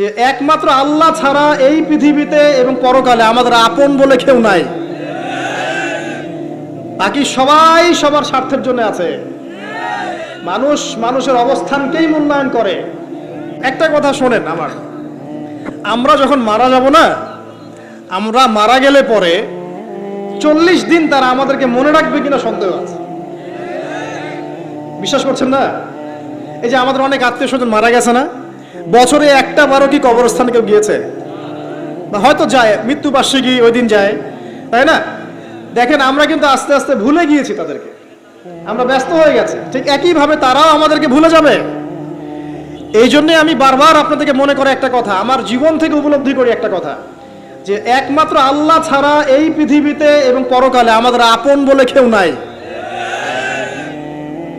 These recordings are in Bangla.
যে একমাত্র আল্লাহ ছাড়া এই পৃথিবীতে এবং পরকালে আমাদের আপন বলে কেউ নাই। বাকি সবাই সবার স্বার্থের জন্য আছে। মানুষ মানুষের অবস্থানকেই মূল্যায়ন করে। একটা কথা শোনেন আমার। আমরা যখন মারা যাব না, আমরা মারা গেলে পরে চল্লিশ দিন তারা আমাদেরকে মনে রাখবে কিনা সন্দেহ আছে। বিশ্বাস করছেন না? এই যে আমাদের অনেক আত্মীয় স্বজন মারা গেছে না? বছরে একটা বারো কি কবরস্থানে কেউ গিয়েছে? হয়তো যায়, মৃত্যুবার্ষিকী ওই দিন যায়, তাই না? দেখেন, আমরা কিন্তু আস্তে আস্তে ভুলে গিয়েছি তাদেরকে। আমরা ব্যস্ত হয়ে গেছে। ঠিক একইভাবে তারাও আমাদেরকে ভুলে যাবে। এই জন্যে আমি বারবার আপনাদেরকে মনে করে একটা কথা, আমার জীবন থেকে উপলব্ধি করি একটা কথা, যে একমাত্র আল্লাহ ছাড়া এই পৃথিবীতে এবং পরকালে আমাদের আপন বলে কেউ নাই।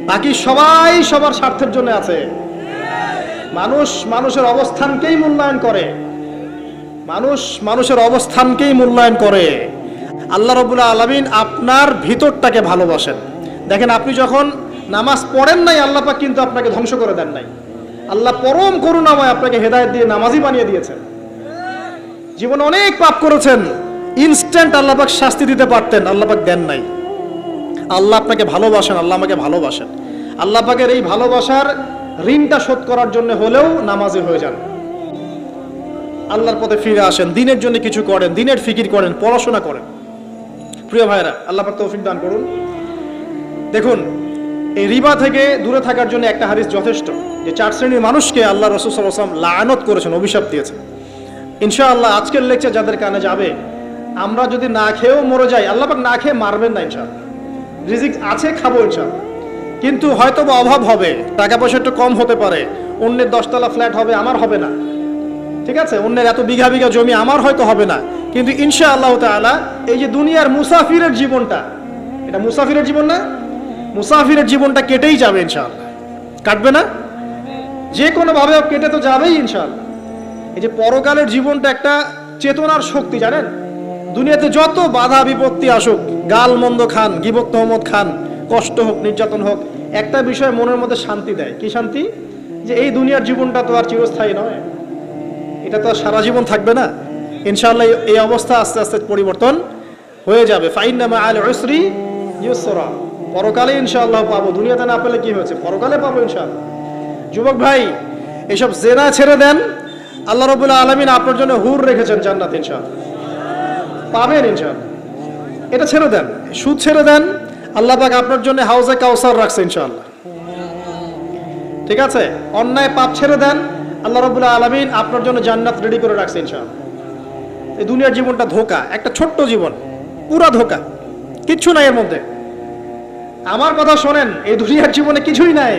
বাকি সবাই সবার স্বার্থের জন্য আছে। মানুষ মানুষের অবস্থানকেই মূল্যায়ন করে। মানুষ মানুষের অবস্থানকেই মূল্যায়ন করে। আল্লাহ রবুল্লা আলমিন আপনার ভিতরটাকে ভালোবাসেন। দেখেন, আপনি যখন নামাজ পড়েন নাই, আল্লাহ পাক কিন্তু আপনাকে ধ্বংস করে দেন নাই। আল্লাহ পরম করুণাময় আপনাকে হেদায়ত দিয়ে নামাজই বানিয়ে দিয়েছেন। জীবনে অনেক পাপ করেছেন। ইনস্ট্যান্ট আল্লাহ পাক শাস্তি দিতে পারতেন, আল্লাহ পাক দেন নাই। আল্লাহ আপনাকে ভালোবাসেন, আল্লাহ আমাকে ভালোবাসেন। আল্লাহ পাকের এই ভালোবাসার ঋণটা শোধ করার জন্য হলেও নামাজি হয়ে যান। আল্লাহর পথে ফিরে আসেন, দিনের জন্য কিছু করেন, দিনের ফিকির করেন, পড়াশোনা করেন। প্রিয় ভাইরা আল্লাহ পাক তৌফিক দান করুন। দেখুন, এই রিবা থেকে দূরে থাকার জন্য একটা হাদিস যথেষ্ট, যে চার শ্রেণির মানুষকে আল্লাহ রসুল সাল্লাম লায়নত করেছেন, অভিশাপ দিয়েছেন। ইনশাআল্লাহ আজকের লেকচার যাদের কানে যাবে, আমরা যদি না খেয়েও মরে যাই, আল্লাহ পাক না খেয়ে মারবেন না ইনশাআল্লাহ। রিজিক আছে, খাব ইনশাআল্লাহ। কিন্তু হয়তো বা অভাব হবে। টাকা পয়সা একটু কম হতে পারে। অন্যের দশতলা ফ্ল্যাট হবে, আমার হবে না। ঠিক আছে? অন্যের এত বিঘা বিঘা জমি আমার হয়তো হবে না। কিন্তু ইনশা আল্লাহ তাআলা এই যে দুনিয়ার মুসাফিরের জীবনটা, এটা মুসাফিরের জীবন না, মুসাফিরের জীবনটা কেটেই যাবে ইনশাআল্লাহ। কাটবে না? যে কোনোভাবে কেটে তো যাবেই ইনশাআল্লাহ। এই যে পরকালের জীবনটা একটা চেতনার শক্তি, জানেন? দুনিয়াতে যত বাধা বিপত্তি আসুক গাল মন্দ খান গিবক তহমদ খান কষ্ট হোক, নির্যাতন হোক, একটা বিষয় মনের মধ্যে শান্তি দেয়। কি শান্তি? যে এই দুনিয়ার জীবনটা তো আর চিরস্থায়ী নয়। এটা তো সারা জীবন থাকবে না। ইনশাআল্লাহ এই- অবস্থা আস্তে আস্তে পরিবর্তন হয়ে যাবে। ফাইনামা আল উসরি ইউসরা। পরকালে ইনশাআল্লাহ পাবো। দুনিয়াতে না পেলে কি হয়েছে? পরকালে পাবো ইনশাআল্লাহ। যুবক ভাই, এসব জেনা ছেড়ে দেন। আল্লাহ রবুল্লাহ আলমিন আপনার জন্য হুর রেখেছেন জান্নাত ইনশাআল্লাহ। পাবেন ইনশাআল্লাহ। এটা ছেড়ে দেন। সুদ ছেড়ে দেন। আল্লাহ পাক আপনার জন্য হাউজে কাউসার রাখছে ইনশাআল্লাহ। ঠিক আছে? অন্যায় পাপ ছেড়ে দেন, আল্লাহ রবুল্লাহ আলমিন আপনার জন্য জান্নাত রেডি করে রাখছে ইনশাআল্লাহ। এই দুনিয়ার জীবনটা ধোকা, একটা ছোট্ট জীবন, পুরা ধোকা, কিচ্ছু নাই এর মধ্যে। আমার কথা শোনেন, এই দুনিয়ার জীবনে কিছুই নাই।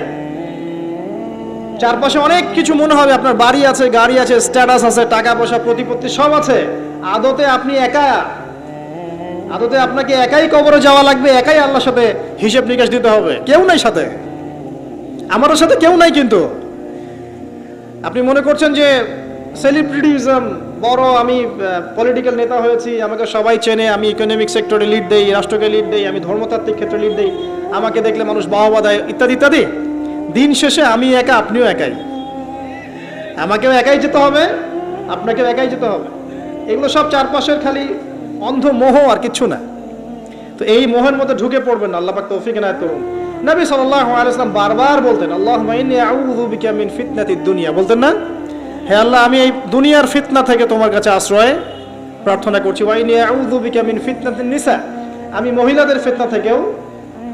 চারপাশে অনেক কিছু মনে হবে, আপনার বাড়ি আছে, গাড়ি আছে স্ট্যাটাস আছে, টাকা পয়সা, প্রতিপত্তি সব আছে। আদতে আপনি একা আদতে আপনাকে একাই কবরে যাওয়া লাগবে, একাই আল্লাহর সাথে হিসেব নিকাশ দিতে হবে। কেউ নাই সাথে। আমারও সাথে কেউ নাই কিন্তু। আপনি মনে করছেন যে সেলিব্রিটিজম বড় আমি পলিটিক্যাল নেতা হয়েছি, আমাকে সবাই চেনে, আমি ইকোনমিক সেক্টরে লিড দেই, রাষ্ট্রকে লিড দেই, আমি ধর্মতাত্ত্বিক ক্ষেত্রে লিড দেই, আমাকে দেখলে মানুষ বাহবা দেয়, ইত্যাদি ইত্যাদি। দিন শেষে আমি একা, আপনিও একাই। আমাকেও একাই যেতে হবে, আপনাকেও একাই যেতে হবে। এগুলো সব চারপাশের খালি অন্ধ মোহ আর কিচ্ছু না। তো এই মোহের মধ্যে ঢুকে পড়বেন না, আল্লাহ পাক তৌফিক এনায়েত করুন। নবী সাল্লাল্লাহু আলাইহি ওয়াসাল্লাম বারবার বলতেন, আল্লাহুম্মা ইন্নী আউযু বিকা মিন ফিতনাতিদ দুনিয়া। বলতেন না? হে আল্লাহ, আমি এই দুনিয়ার ফিতনা থেকে তোমার কাছে আশ্রয় প্রার্থনা করছি। ওয়া ইন্নী আউযু বিকা মিন ফিতনাতিন নিসা। আমি মহিলাদের ফিতনা থেকেও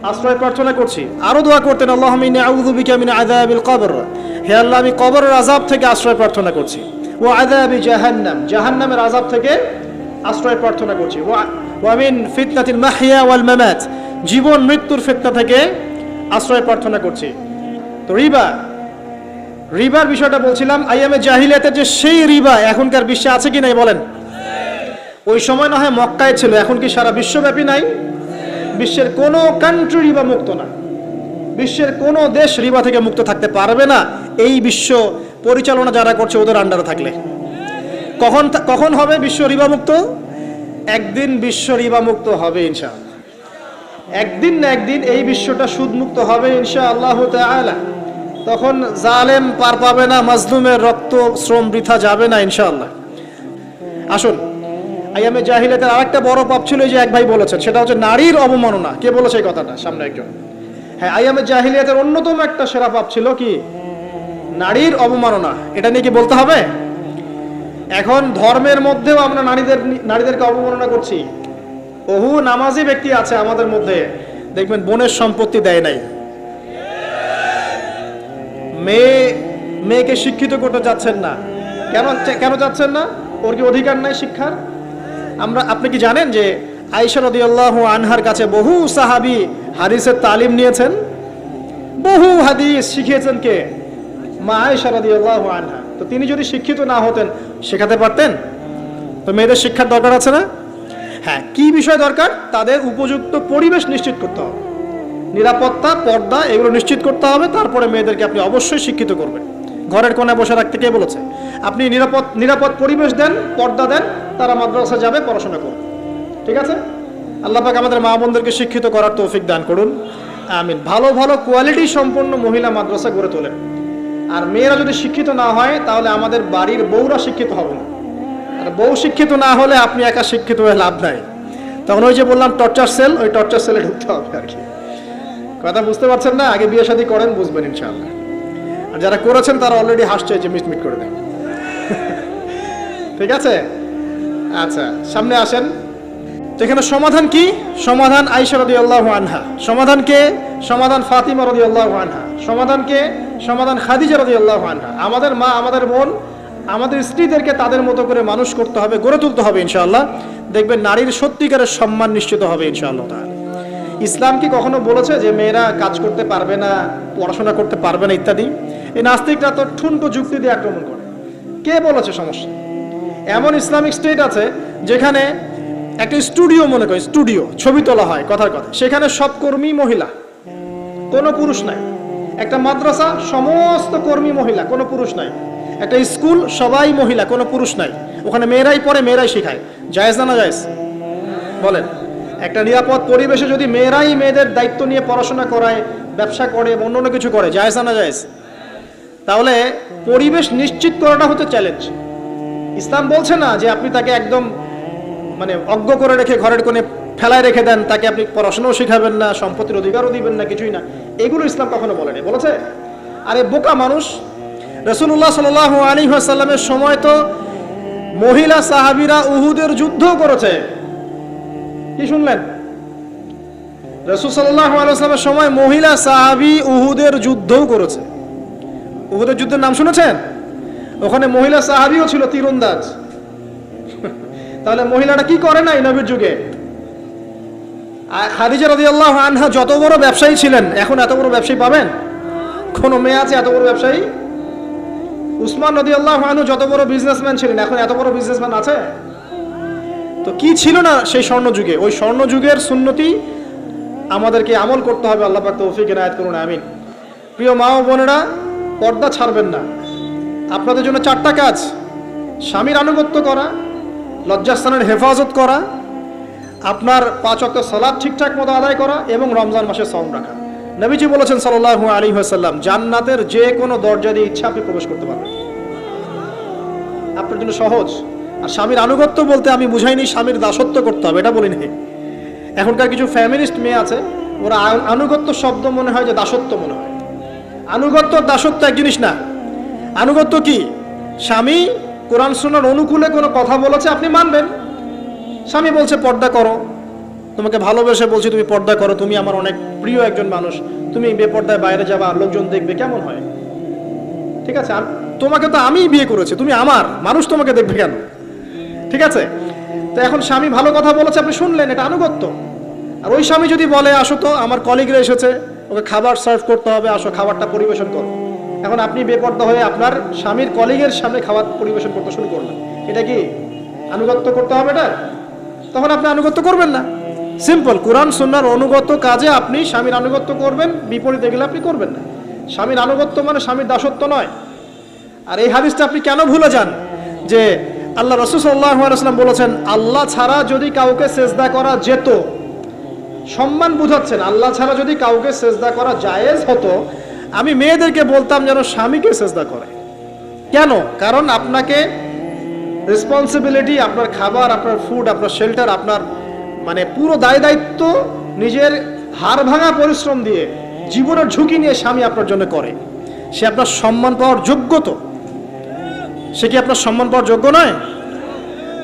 আশ্রয় প্রার্থনা করছি। আরও দোয়া করতেন, আল্লাহুম্মা ইন্নী আউযু বিকা মিন আযাবিল কবর। হে আল্লাহ, আমি কবরের আযাব থেকে আশ্রয় প্রার্থনা করছি। ও আযাবি জাহান্নাম। জাহান্নামের আযাব থেকে আশ্রয় প্রার্থনা করছি। ওয়া- ওয়ামিন ফিতনাতিল মাহিয়া ওয়াল মামাত। জীবন, মৃত্যুর ফিতনা থেকে আশ্রয় প্রার্থনা করছি। তো রিবা, রিবার বিষয়টা বলছিলাম আইএমএ জাহিলিয়াতের যে সেই রিবা এখনকার বিশ্বে আছে কি নাই বলেন? ওই সময় না হয় মক্কায় ছিল, এখন কি সারা বিশ্বব্যাপী নাই? বিশ্বের কোনো কান্ট্রি রিবা মুক্ত না। বিশ্বের কোনো দেশ রিবা থেকে মুক্ত থাকতে পারবে না। এই বিশ্ব পরিচালনা যারা করছে, ওদের আন্ডারে থাকলে। কখন কখন হবে বিশ্ব রিবা মুক্ত একদিন বিশ্ব রিবা মুক্ত হবে, ইনশাআল্লাহ। একদিন না একদিন এই বিশ্বটা সুদ মুক্ত হবে ইনশা আল্লাহ তখন জালেম পার পাবে না, মাজলুমের রক্ত, শ্রম বৃথা যাবে না, ইনশাআল্লাহ। আসুন, আইয়ামে জাহিলিয়াতের আরেকটা বড় পাপ ছিল যে এক ভাই বলেছেন, সেটা হচ্ছে নারীর অবমাননা। কে বলেছে এই কথাটা? সামনে একজন। হ্যাঁ আইয়ামে জাহিলিয়াতের অন্যতম একটা সেরা পাপ ছিল কি? নারীর অবমাননা। এটা নিয়ে কি বলতে হবে? এখন ধর্মের মধ্যেও আমরা নারীদের, নারীদেরকে অবমাননা করছি। বহু নামাজি ব্যক্তি আছে আমাদের মধ্যে। দেখবেন বোনের সম্পত্তি দেয় নাই। মেয়ে, মেয়েকে শিক্ষিত করতে যাচ্ছেন না। কেন কেন যাচ্ছেন না? ওর কি অধিকার নাই শিক্ষার? আমরা, আপনি কি জানেন যে আয়েশা রাদিয়াল্লাহু আনহার কাছে বহু সাহাবী হাদিসের তালিম নিয়েছেন? বহু হাদিস শিখিয়েছেন কে? মা আয়েশা রাদিয়াল্লাহু আনহা। তো তিনি যদি শিক্ষিত না হতেন, শেখাতে পারতেন? তো মেয়েদের শিক্ষার দরকার আছে না? হ্যাঁ কি বিষয় দরকার? তাদের উপযুক্ত পরিবেশ নিশ্চিত করতে হবে। নিরাপত্তা, পর্দা, এগুলো নিশ্চিত করতে হবে। তারপরে মেয়েদেরকে আপনি অবশ্যই শিক্ষিত করবেন। ঘরের কোণে বসে রাখতে কে বলেছে? আপনি নিরাপদ নিরাপদ পরিবেশ দেন, পর্দা দেন, তারা মাদ্রাসা যাবে, পড়াশোনা করবে। ঠিক আছে? আল্লাহ পাক আমাদের মা বোনদেরকে শিক্ষিত করার তৌফিক দান করুন। আমিন। ভালো ভালো কোয়ালিটি সম্পন্ন মহিলা মাদ্রাসা গড়ে তোলেন। আর মেয়েরা যদি শিক্ষিত না হয়, তাহলে আমাদের বাড়ির বউরা শিক্ষিত হবে না। আর বউ শিক্ষিত না হলে আপনি একা শিক্ষিত হয়ে লাভ নাই। তখন ওই যে বললাম টর্চার সেল ওই টর্চার সেলে ঢুকতে হবে আর কি। কথা বুঝতে পারছেন না? আগে বিয়ে শাদী করেন, বুঝবেন ইনশাআল্লাহ। আর যারা করেছেন, তারা অলরেডি হাসছে যে মিটমিট করে দেন। ঠিক আছে? আচ্ছা সামনে আসেন। তো এখানে সমাধান কি? সমাধান আইসা রদি আল্লাহ আনহা। সমাধান কে? সমাধান ফাতিমা রদি আল্লাহ আনহা। সমাধান কে? সমাধান খাদিজা রদি আল্লাহ আনহা। আমাদের মা, আমাদের বোন, আমাদের স্ত্রীদেরকে তাদের মতো করে মানুষ করতে হবে, গড়ে তুলতে হবে ইনশাআল্লাহ। দেখবেন নারীর সত্যিকারের সম্মান নিশ্চিত হবে ইনশাআল্লাহ তাহলে ইসলাম কি কখনো বলেছে যে মেয়েরা কাজ করতে পারবে না, পড়াশোনা করতে পারবে না ইত্যাদি? এই নাস্তিকরা তো ঠুনকো যুক্তি দিয়ে আক্রমণ করে। কে বলেছে সমস্যা? এমন ইসলামিক স্টেট আছে যেখানে একটা স্টুডিও মনে করি স্টুডিও ছবি তোলা হয়, কথার কথা। সেখানে সব কর্মী মহিলা, কোনো পুরুষ নাই। একটা মাদ্রাসা, সমস্ত কর্মী মহিলা, কোনো পুরুষ নাই। একটা স্কুল, সবাই মহিলা, কোনো পুরুষ নাই। ওখানে মেয়েরাই পড়ে, মেয়েরাই শেখায়। জায়েজ না না জায়েজ? বলেন। একটা নিরাপদ পরিবেশে যদি মেয়েরাই মেয়েদের দায়িত্ব নিয়ে পড়াশোনা করায়, ব্যবসা করে অন্য অন্য কিছু করে, জায়েজ না জায়েজ? তাহলে পরিবেশ নিশ্চিত করাটা হচ্ছে চ্যালেঞ্জ ইসলাম বলছে না যে আপনি তাকে একদম মানে অজ্ঞ করে রেখে ঘরের কোণে ফেলায় রেখে দেন, তাকে আপনি পড়াশোনাও শেখাবেন না, সম্পত্তির অধিকারও দিবেন না, কিছুই না। এগুলো ইসলাম কখনো বলেনি, বলেছে? আরে বোকা মানুষ। রসুল্লাহ সাল আলী সাল্লামের সময় তো মহিলা সাহাবিরা উহুদের যুদ্ধ করেছে। কি শুনলেন? রসুল সাল্লাহ আলাইসলামের সময় মহিলা সাহাবি উহুদের যুদ্ধও করেছে। উহুদের যুদ্ধের নাম শুনেছেন? ওখানে মহিলা সাহাবিও ছিল তীরন্দাজ। তাহলে মহিলাটা কি করে নাই নবীর যুগে? খাদিজা রদি আল্লাহ আনহা যত বড় ব্যবসায়ী ছিলেন, এখন এত বড় ব্যবসায়ী পাবেন? কোন মেয়ে আছে এত বড় ব্যবসায়ী? উসমান রদি আল্লাহ আনহু যত বড় বিজনেসম্যান ছিলেন, এখন এত বড় বিজনেসম্যান আছে? তো কি ছিল না সেই স্বর্ণ যুগে? ওই স্বর্ণ যুগের সুন্নতি আমাদেরকে আমল করতে হবে, আল্লাহ পাক তৌফিক এনায়েত করুন, আমিন। প্রিয় মা ও বোনেরা, পর্দা ছাড়বেন না। আপনাদের জন্য চারটা কাজ। স্বামীর আনুগত্য করা লজ্জাস্থানের হেফাজত করা, আপনার পাঁচ অক্ট সলাদ ঠিকঠাক মতো আদায় করা এবং রমজান মাসে সম রাখা। নবীজি বলেছেন সাল্লাহ আলী হাসাল্লাম জান্নাতের যে কোনো দরজা দিয়ে ইচ্ছা আপনি প্রবেশ করতে পারবেন। আপনার জন্য সহজ। আর স্বামীর আনুগত্য বলতে আমি বুঝাইনি, স্বামীর দাসত্ব করতে হবে, এটা বলিনি। এখনকার কিছু ফ্যামিলিস্ট মেয়ে আছে, ওরা আনুগত্য শব্দ মনে হয় যে দাসত্ব মনে হয়। আনুগত্য দাসত্ব এক জিনিস না। আনুগত্য কি? স্বামী কোরআন শোনার অনুকূলে কোনো কথা বলেছে, আপনি মানবেন। স্বামী বলছে, পর্দা করো। তোমাকে ভালোবেসে বলছি, তুমি পর্দা করো। তুমি আমার অনেক প্রিয় একজন মানুষ। তুমি বেপর্দায় বাইরে যাবা, আর লোকজন দেখবে কেমন হয়? ঠিক আছে তোমাকে তো আমিই বিয়ে করেছি, তুমি আমার। মানুষ তোমাকে দেখবে কেন? ঠিক আছে? তো এখন স্বামী ভালো কথা বলেছে, আপনি শুনলেন, এটা আনুগত্য। আর ওই স্বামী যদি বলে, আসো তো, আমার কলিগরা এসেছে, ওকে খাবার সার্ভ করতে হবে, আসো, খাবারটা পরিবেশন করো। এখন আপনি বেপর্দা হয়ে আপনার স্বামীর কলিগের সামনে খাবার পরিবেশন করতে শুরু করলেন। এটা কি আনুগত্য করতে হবে এটা? তখন আপনি আনুগত্য করবেন না। সিম্পল কোরআন সুন্নার অনুগত কাজে আপনি স্বামীর আনুগত্য করবেন, বিপরীতে গেলে আপনি করবেন না। স্বামীর আনুগত্য মানে স্বামীর দাসত্ব নয়। আর এই হাদিসটা আপনি কেন ভুলে যান? যে আল্লাহ রসুল সাল্লাম বলেছেন, আল্লাহ ছাড়া যদি কাউকে সেজদা করা যেত, সম্মান বুঝাচ্ছেন, আল্লাহ ছাড়া যদি কাউকে সেজদা করা জায়েজ হতো আমি মেয়েদেরকে বলতাম যেন স্বামীকে চেষ্টা করে। কেন? কারণ আপনাকে রেসপন্সিবিলিটি আপনার খাবার, আপনার ফুড আপনার শেল্টার আপনার মানে পুরো দায় দায়িত্ব নিজের হাড় ভাঙা পরিশ্রম দিয়ে, জীবনের ঝুঁকি নিয়ে স্বামী আপনার জন্য করে। সে আপনার সম্মান পাওয়ার যোগ্য তো? সে কি আপনার সম্মান পাওয়ার যোগ্য নয়?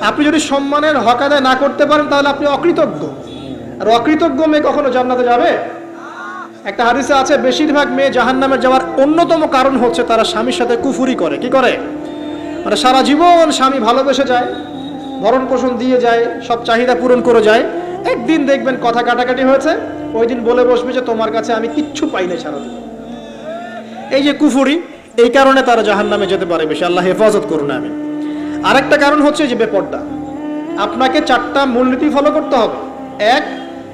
আপনি যদি সম্মানের হক আদায় না করতে পারেন, তাহলে আপনি অকৃতজ্ঞ। আর অকৃতজ্ঞ মেয়ে কখনো জান্নাতে যাবে? একটা হাদিসে আছে, বেশিরভাগ মেয়ে জাহান্নামে যাওয়ার অন্যতম কারণ হচ্ছে তারা স্বামীর সাথে কুফুরি করে। কি করে? মানে সারা জীবন স্বামী ভালোবেসে যায় ভরণ পোষণ দিয়ে যায়, সব চাহিদা পূরণ করে যায়। একদিন দেখবেন কথা কাটাকাটি হয়েছে, ওই দিন বলে বসবে যে, তোমার কাছে আমি কিচ্ছু পাই না সারাদিন এই যে কুফুরি, এই কারণে তারা জাহান নামে যেতে পারে বেশি। আল্লাহ হেফাজত করুন আমি আরেকটা কারণ হচ্ছে যে, বেপর্দা। আপনাকে চারটা মূলনীতি ফলো করতে হবে। এক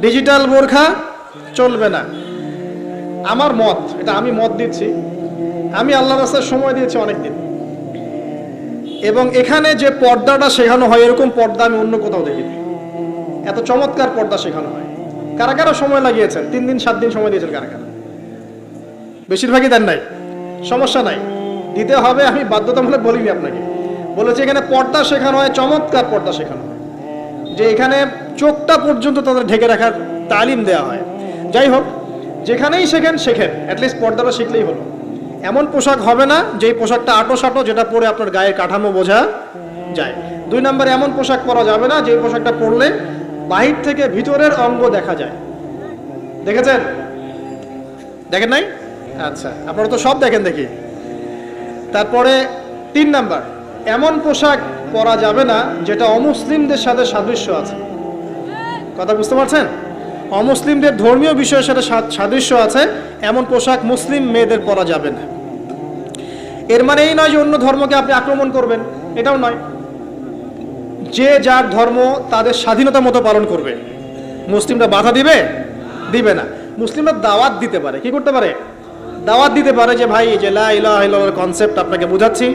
ডিজিটাল বোরখা চলবে না। আমার মত, এটা আমি মত দিচ্ছি, আমি আল্লাহ রাস্তায় সময় দিয়েছি অনেকদিন। এবং এখানে যে পর্দাটা শেখানো হয়, এরকম পর্দা আমি অন্য কোথাও দেখিনি। এত চমৎকার পর্দা শেখানো হয়। কারা কারা সময় লাগিয়েছেন? তিন দিন, সাত দিন সময় দিয়েছেন কারা কারা? বেশিরভাগই দেন নাই। সমস্যা নাই। দিতে হবে, আমি বাধ্যতামূলক বলিনি আপনাকে। বলেছি এখানে পর্দা শেখানো হয়, চমৎকার পর্দা শেখানো যে এখানে চোখটা পর্যন্ত তাদের ঢেকে রাখার তালিম দেওয়া হয়। যাই হোক, যেখানেই শেখেন শেখেন। অ্যাটলিস্ট পর্দাটা শিখলেই হলো। এমন পোশাক হবে না যেই পোশাকটা আটো সাটো যেটা পরে আপনার গায়ের কাঠামো বোঝা যায়। দুই নম্বরে এমন পোশাক পরা যাবে না যে পোশাকটা পরলে বাহির থেকে ভিতরের অঙ্গ দেখা যায়। দেখেছেন? দেখেন নাই? আচ্ছা আপনারা তো সব দেখেন দেখি। তারপরে তিন নাম্বার, এমন পোশাক পরা যাবে না, যেটা অমুসলিমদের সাথে সাদৃশ্য আছে। কথা বুঝতে পারছেন? অমুসলিমদের ধর্মীয় বিষয়ের সাথে সাদৃশ্য আছে, এমন পোশাক মুসলিম মেয়েদের পরা যাবে না। এর মানে এই নয় যে অন্য ধর্মকে আপনি আক্রমণ করবেন, এটাও নয়। যে যার ধর্ম তাদের স্বাধীনতা মতো পালন করবে। মুসলিমরা বাধা দিবে? দিবে না। মুসলিমরা দাওয়াত দিতে পারে। কি করতে পারে? দাওয়াত দিতে পারে যে, ভাই যে লা কনসেপ্ট আপনাকে বোঝাচ্ছি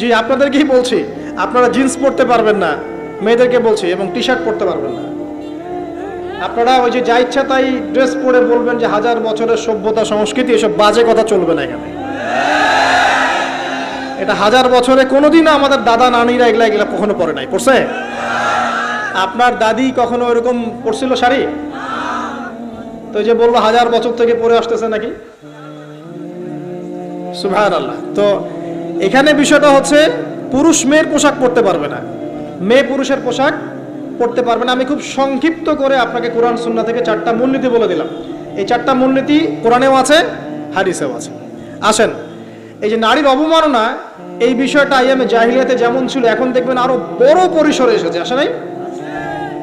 জি, আপনাদেরকেই বলছি, আপনারা জিন্স পরতে পারবেন না, মেয়েদেরকে বলছি, এবং টি শার্ট পরতে পারবেন না। আপনারা ওই যে যা ইচ্ছা তাই ড্রেস পরে বলবেন যে হাজার বছরের সভ্যতা, সংস্কৃতি, এসব বাজে কথা চলবে না এখানে। এটা হাজার বছরে কোনোদিনও আমাদের দাদা, নানিরা এগুলা এগুলা কখনো পরে নাই, পড়ছে? আপনার দাদি কখনো ওরকম পড়ছিল শাড়ি? তো যে বলল হাজার বছর থেকে পরে আসতেছে নাকি? সুভান আল্লাহ তো এখানে বিষয়টা হচ্ছে, পুরুষ মেয়ের পোশাক পরতে পারবে না। মেয়ে পুরুষের পোশাক পরতে পারবে না। আমি খুব সংক্ষিপ্ত করে আপনাকে কোরআন সুন্না থেকে চারটা মূলনীতি বলে দিলাম। এই চারটা মূলনীতি কোরআনেও আছে, হাদিসেও আছে। আসেন, এই যে নারীর অবমাননা, এই বিষয়টা আইএমএ জাহিলিয়াতে যেমন ছিল, এখন দেখবেন আরও বড় পরিসরে এসেছে। আসে নাই?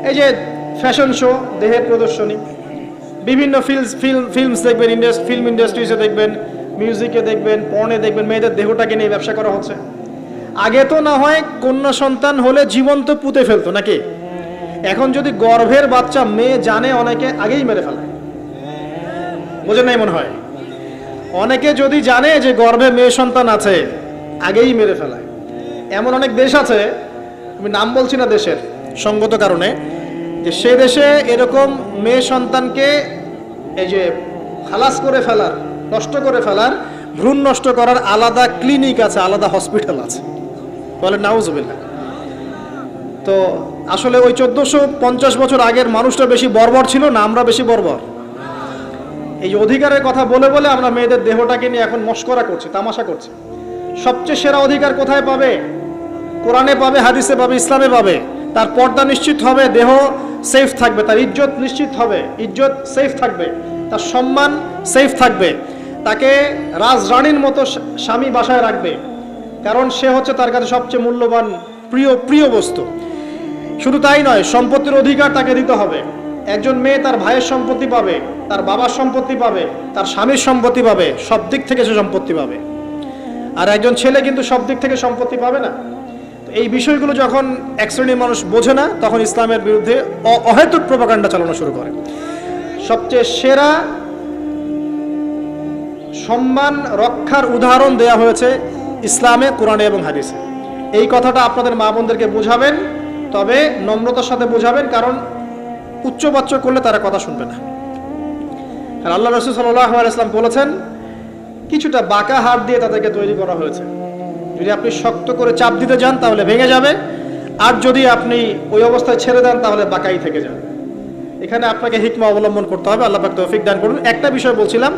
এই যে ফ্যাশন শো, দেহের প্রদর্শনী, বিভিন্ন ফিল্মস ফিল্ম ফিল্মস দেখবেন ইন্ডাস্ট ফিল্ম ইন্ডাস্ট্রিজে দেখবেন মিউজিকে দেখবেন, পর্নে দেখবেন, মেয়েদের দেহটাকে নিয়ে ব্যবসা করা হচ্ছে। আগে তো না হয় কন্যা সন্তান হলে জীবন্ত পুঁতে ফেলতো নাকি? এখন যদি গর্ভের বাচ্চা মেয়ে জানে, অনেকে আগেই মেরে ফেলে। বোঝেন নাই মনে হয়? অনেকে যদি জানে যে গর্ভে মেয়ে সন্তান আছে, আগেই মেরে ফেলায় এমন অনেক দেশ আছে, আমি নাম বলছি না দেশের, সঙ্গত কারণে, যে সে দেশে এরকম মেয়ে সন্তানকে এই যে খালাস করে ফেলার নষ্ট করে ফেলার, ভ্রূণ নষ্ট করার আলাদা ক্লিনিক আছে, আলাদা হসপিটাল আছে। বলে নাউজুবিল্লাহ। তো আসলে ওই চোদ্দোশো পঞ্চাশ বছর আগের মানুষটা বেশি বর্বর ছিল না, আমরা বেশি বর্বর। এই অধিকারের কথা বলে বলে আমরা মেয়েদের দেহটাকে নিয়ে এখন মস্করা করছি, তামাশা করছি। সবচেয়ে সেরা অধিকার কোথায় পাবে? কোরআনে পাবে, হাদিসে পাবে, ইসলামে পাবে। তার পর্দা নিশ্চিত হবে, দেহ সেফ থাকবে, তার ইজ্জত নিশ্চিত হবে, ইজ্জত সেফ থাকবে, তার সম্মান সেফ থাকবে। তাকে রাজরানীর মতো স্বামী বাসায় রাখবে। কারণ সে হচ্ছে তার কাছে সবচেয়ে মূল্যবান, প্রিয় প্রিয় বস্তু। শুধু তাই নয়, সম্পত্তির অধিকার তাকে দিতে হবে। একজন মেয়ে তার ভাইয়ের সম্পত্তি পাবে, তার বাবার সম্পত্তি পাবে, তার স্বামীর সম্পত্তি পাবে, সব দিক থেকে সে সম্পত্তি পাবে। আর একজন ছেলে কিন্তু সব দিক থেকে সম্পত্তি পাবে না। এই বিষয়গুলো যখন এক শ্রেণির মানুষ বোঝে না, তখন ইসলামের বিরুদ্ধে অহেতুক প্রপাকাণ্ডা চালানো শুরু করে। সবচেয়ে সেরা সম্মান রক্ষার উদাহরণ দেয়া হয়েছে ইসলামে, কোরআনে এবং হাদিসে। এই কথাটা আপনাদের মা বোনদেরকে বোঝাবেন, তবে নম্রতার সাথে বোঝাবেন, কারণ উচ্চবাচ্য করলে তারা কথা শুনবে না। আল্লাহ রসুল সাল্লাহ ইসলাম বলেছেন, কিছুটা বাঁকা হাত দিয়ে তাদেরকে তৈরি করা হয়েছে। যদি আপনি শক্ত করে চাপ দিতে যান, তাহলে ভেঙে যাবে। আর যদি আপনি ওই অবস্থায় ছেড়ে দেন, তাহলে বাঁকাই থেকে যাবে। এখানে আপনাকে হিকমা অবলম্বন করতে হবে, আল্লাহ তৌফিক দান করুন। একটা বিষয় বলছিলাম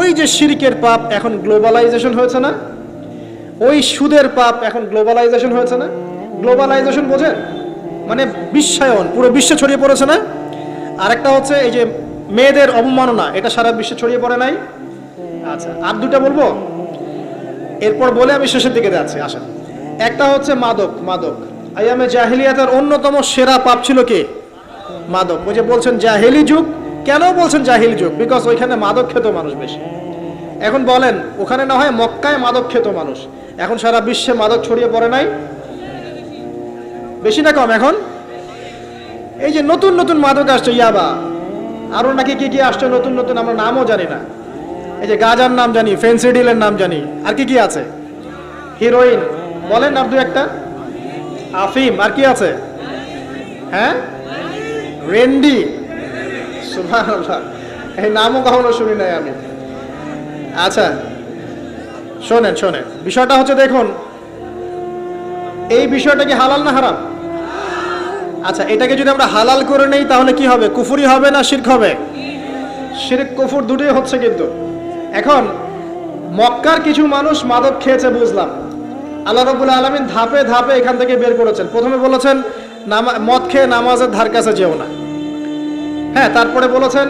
ওই যে শিরিকের পাপ এখন গ্লোবালাইজেশন হয়েছে না? ওই সুদের পাপ এখন গ্লোবালাইজেশন হয়েছে না? গ্লোবালাইজেশন বোঝেন? মানে বিশ্বায়ন পুরো বিশ্বে ছড়িয়ে পড়েছে না? আরেকটা হচ্ছে এই যে মেয়েদের অবমাননা, এটা সারা বিশ্বে ছড়িয়ে পড়ে নাই? আচ্ছা আর দুটা বলব? এরপর বলে আমি শেষের দিকে যাচ্ছি, আসেন। একটা হচ্ছে মাদক মাদক। আইয়ামে জাহিলিয়াতের অন্যতম সেরা পাপ ছিল কি? মাদক। ওই যে বলছেন, জাহেলি যুগ কেন বলছেন জাহিল যুগ? বিকজ ওইখানে মাদক খেত মানুষ বেশি। এখন বলেন, ওখানে না হয় মক্কায় মাদক খেত মানুষ। এখন সারা বিশ্বে মাদক ছড়িয়ে পড়ে নাই? বেশি না কম এখন? এই যে নতুন নতুন মাদক আসছে, ইয়াবা। আরও নাকি কি কি আসছে নতুন নতুন আমরা নামও জানি না। এই যে গাজার নাম জানি ফেন্সিডিলের নাম জানি। আর কি কি আছে? হিরোইন। বলেন আর দু একটা। আফিম। আর কি আছে? হ্যাঁ? রেন্ডি। সুবহানাল্লাহ। এই নামও কখনো শুনি নাই আমি। আচ্ছা শোনেন শোনেন। বিষয়টা হচ্ছে দেখুন, এই বিষয়টা কি হালাল না হারাম? আচ্ছা এটাকে যদি আমরা হালাল করে নেই, তাহলে কি হবে? কুফুরি হবে না শিরক হবে? শিরক, কুফুর দুটোই হচ্ছে কিন্তু। এখন, মক্কার কিছু মানুষ মাদক খেয়েছে, বুঝলাম। আল্লাহ রবুল্লা আলমিন ধাপে ধাপে এখান থেকে বের করেছেন। প্রথমে বলেছেন, নামা, মদ খেয়ে নামাজের ধার কাছে যেও না। হ্যাঁ তারপরে বলেছেন,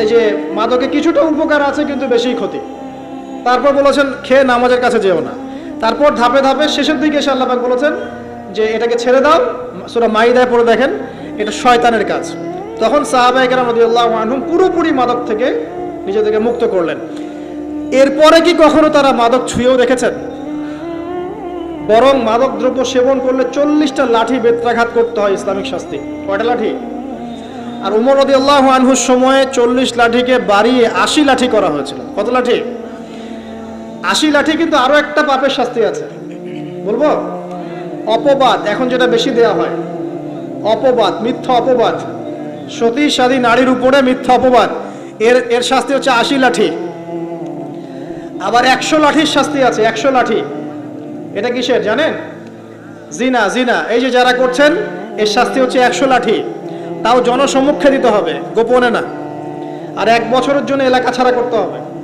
এই যে মাদকে কিছুটা উপকার আছে কিন্তু বেশি ক্ষতি। তারপর বলেছেন, খেয়ে নামাজের কাছে যেও না। তারপর ধাপে ধাপে শেষের দিকে এসে আল্লাহ বলেছেন যে, এটাকে ছেড়ে দাও। সুরা মাইদায় পড়ে দেখেন, এটা শয়তানের কাজ। তখন সাহাবাহিকেরা রদিয়াল্লাহু আনহুম পুরোপুরি মাদক থেকে নিজেদেরকে মুক্ত করলেন। এরপরে কি কখনো তারা মাদক ছুঁয়েও দেখেছেন? বরং মাদক দ্রব্য সেবন করলে চল্লিশটা লাঠি বেত্রাঘাত করতে হয় ইসলামিক শাস্তি। কয়টা লাঠি? আর উমর রদি আল্লাহ আনহুর সময়ে চল্লিশ লাঠিকে বাড়িয়ে আশি লাঠি করা হয়েছিল। কত লাঠি? আশি লাঠি কিন্তু আরও একটা পাপের শাস্তি আছে। বলব? অপবাদ, এখন যেটা বেশি দেয়া হয়। অপবাদ, মিথ্যা অপবাদ। সতী সাদী নারীর উপরে মিথ্যা অপবাদ। এর এর শাস্তি হচ্ছে আশি লাঠি। আবার একশো লাঠির শাস্তি আছে, একশো লাঠি। এটা কিসের জানেন? জিনা জিনা। এই যে যারা করছেন, এর শাস্তি হচ্ছে একশো লাঠি। তাও জনসম্মুখে দিতে হবে গোপনে না। আর এক বছরের জন্য এলাকা ছাড়া করতে হবে।